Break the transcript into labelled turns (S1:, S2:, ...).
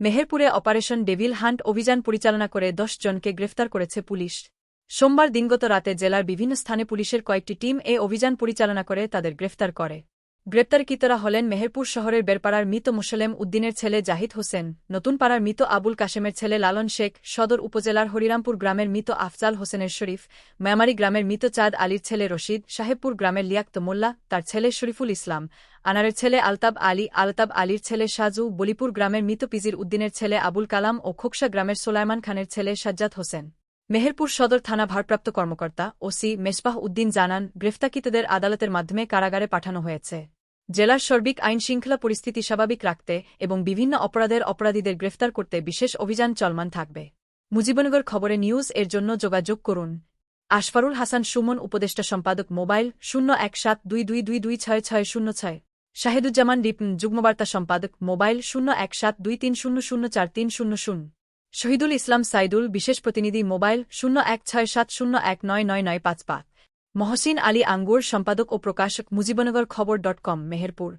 S1: মেহেরপুরে operation devil hunt অভিযান পরিচালনা করে দশ জনকে গ্রেফতার করেছে পুলিশ। সোমবার দিনগত রাতে জেলার বিভিন্ন স্থানে পুলিশের কয়েকটি টিম এ অভিযান পরিচালনা করে তাদের গ্রেফতার করে। গ্রেপ্তারকৃতরা হলেন মেহেরপুর শহরের বেরপাড়ার মৃত মোসলেম উদ্দিনের ছেলে জাহিদ হোসেন নতুনপাড়ার মৃত আবুল কাশেমের ছেলে লালন শেখ, সদর উপজেলার হরিরামপুর গ্রামের মৃত আফজাল হোসেনের শরীফ, মেয়ামারি গ্রামের মৃত চাঁদ আলীর ছেলে রশিদ সাহেবপুর গ্রামের লিয়াক্ত মোল্লা, তার ছেলে শরীফুল ইসলাম, আনারের ছেলে আলতাব আলী, আলতাব আলীর ছেলে সাজু, বলিপুর গ্রামের মৃত পিজির উদ্দিনের ছেলে আবুল কালাম ও খোকসা গ্রামের সোলাইমান খানের ছেলে সাজ্জাদ হোসেন। মেহেরপুর সদর থানা ভারপ্রাপ্ত কর্মকর্তা, ওসি মেসবাহ উদ্দিন জানান, গ্রেফতারকৃতদের আদালতের মাধ্যমে কারাগারে পাঠানো হয়েছে। জেলার সর্বিক আইন শৃঙ্খলা পরিস্থিতি স্বাভাবিক রাখতে এবং বিভিন্ন অপরাধের অপরাধীদের গ্রেফতার করতে বিশেষ অভিযান চলমান থাকবে। মুজিবনগর খবরে নিউজ, এর জন্য যোগাযোগ করুন। আশফারুল হাসান সুমন, উপদেষ্টা সম্পাদক মোবাইল শূন্য এক সাত দুই দুই দুই দুই ছয় ছয় শূন্য ছয়। শাহিদুজ্জামান রিপন যুগ্মবার্তা সম্পাদক মোবাইল শূন্য এক সাত দুই তিন শূন্য শূন্য চার তিন শূন্য শূন্য। শহীদুল ইসলাম সাইদুল, বিশেষ প্রতিনিধি মোবাইল শূন্য এক ছয় সাত শূন্য এক নয় নয় নয় পাঁচ পাঁচ। মহসিন আলী আঙ্গুর সম্পাদক ও প্রকাশক মুজিবনগর খবর ডট কম মেহেরপুর